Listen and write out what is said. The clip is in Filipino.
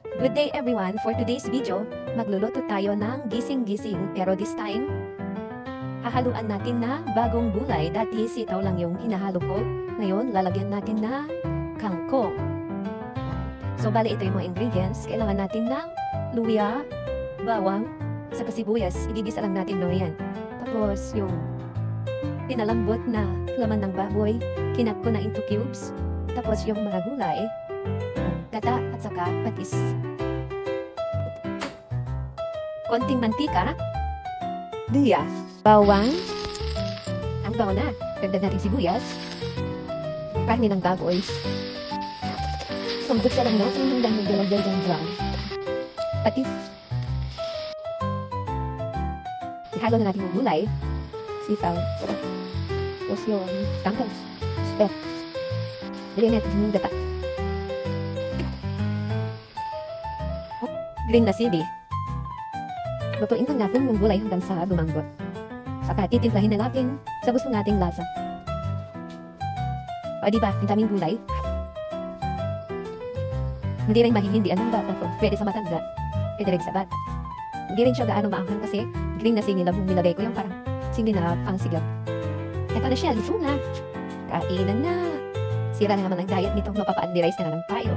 Good day everyone! For today's video, magluluto tayo ng gising-gising pero this time, hahaluan natin na bagong gulay. Dati sitaw lang yung hinahalo ko. Ngayon, lalagyan natin ng kangkong. So, bali ito yung mga ingredients. Kailangan natin ng luya, bawang, sa sibuyas. Igigisa lang natin no yan. Tapos, yung pinalambot na laman ng baboy, kinat ko na into cubes. Tapos, yung mga gulay, gata at saka patis. Konting mantika, luya, bawang, ang bawang na, dagdag natin sibuyas, karne ng baboy, Sambot sa lang natin hanggang may dalagay ng brown. Patis. Ihalo na natin yung gulay. Sitaw. Tapos yung kangkong. Step. Lagyan natin yung gata. Green na sili. Lutuin lang natin yung gulay hanggang sa lumambot. Saka titimplahin na natin sa gusto nating lasa. O diba, ang daming gulay. Hindi rin mahihindi ang bata to. Pwede sa matanda. Pwede rin sa bata. Hindi rin siya gaano maanghang kasi green na lang yung nilagay ko yung parang singil na pang sigap. Ito na siya, luto na. Kainan na. Sira na naman ang diet nito, mapapa-underize na lang tayo.